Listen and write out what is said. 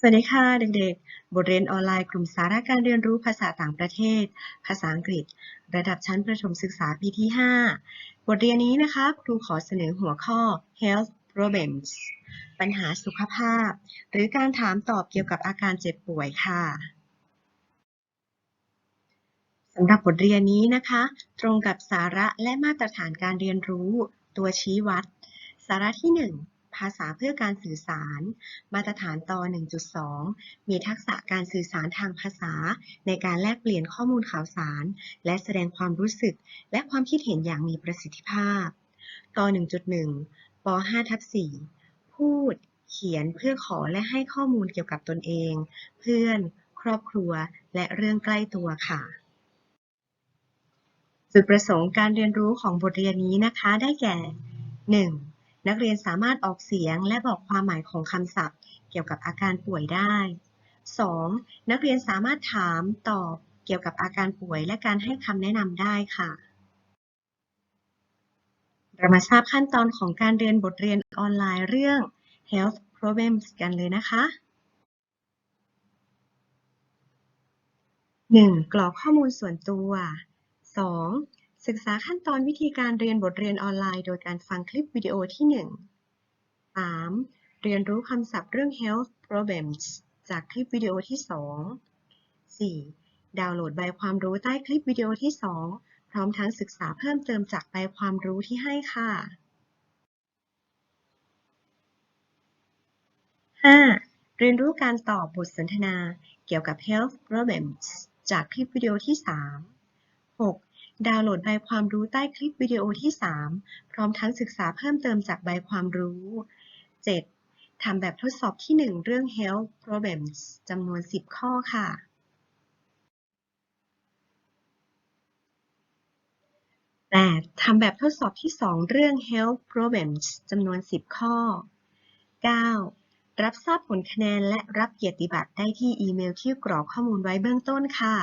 สวัสดีค่ะเด็กๆ บทเรียนออนไลน์กลุ่มสาระการเรียนรู้ภาษาต่างประเทศ ภาษาอังกฤษ ระดับชั้นประถมศึกษาปีที่ 5 บทเรียนนี้นะคะครูขอเสนอหัวข้อ health problems ปัญหาสุขภาพ หรือการถามตอบเกี่ยวกับอาการเจ็บป่วยค่ะสำหรับบทเรียนนี้นะคะ ตรงกับสาระและมาตรฐานการเรียนรู้ ตัวชี้วัด สาระที่ 1 ภาษาเพื่อการสื่อสาร มาตรฐานต1.2 มีทักษะการสื่อสารทางภาษา ในการแลกเปลี่ยนข้อมูลข่าวสาร และแสดงความรู้สึก และความคิดเห็นอย่างมีประสิทธิภาพต1.1ป5ทับ4พูด เขียนเพื่อขอและให้ข้อมูลเกี่ยวกับตนเอง เพื่อน ครอบครัว และเรื่องใกล้ตัวค่ะจุดประสงค์การเรียนรู้ของบทเรียนนี้นะคะ ได้แก่ 1. นักเรียนสามารถออกเสียงและบอกความหมายของคำศัพท์ เกี่ยวกับอาการป่วยได้ 2. นักเรียนสามารถถามตอบเกี่ยวกับอาการป่วยและการให้คำแนะนำได้ค่ะ เรามาทราบขั้นตอนของการเรียนบทเรียนออนไลน์เรื่อง health problems กันเลยนะคะ 1. กรอกข้อมูลส่วนตัว 2. ศึกษาขั้นตอนวิธีการเรียนบทเรียนออนไลน์ โดยการฟังคลิปวิดีโอที่ 1 3. เรียนรู้คำศัพท์เรื่อง health problems จากคลิปวิดีโอที่ 2 4. ดาวน์โหลดใบความรู้ใต้คลิปวิดีโอที่ 2 พร้อมทั้งศึกษาเพิ่มเติมจากใบความรู้ที่ให้ค่ะ 5. เรียนรู้การตอบบทสนทนาเกี่ยวกับ health problems จากคลิปวิดีโอที่ 3 6. ดาวน์โหลดใบความรู้ใต้คลิปวิดีโอที่ 3 พร้อมทั้งศึกษาเพิ่มเติมจากใบความรู้ 7. ทำแบบทดสอบที่ 1 เรื่อง health problems จำนวน 10 ข้อค่ะ 8. ทำแบบทดสอบที่ 2 เรื่อง health problems จำนวน 10 ข้อ 9. รับทราบผลคะแนนและรับเกียรติบัตรได้ที่อีเมลที่กรอกข้อมูลไว้เบื้องต้นค่ะ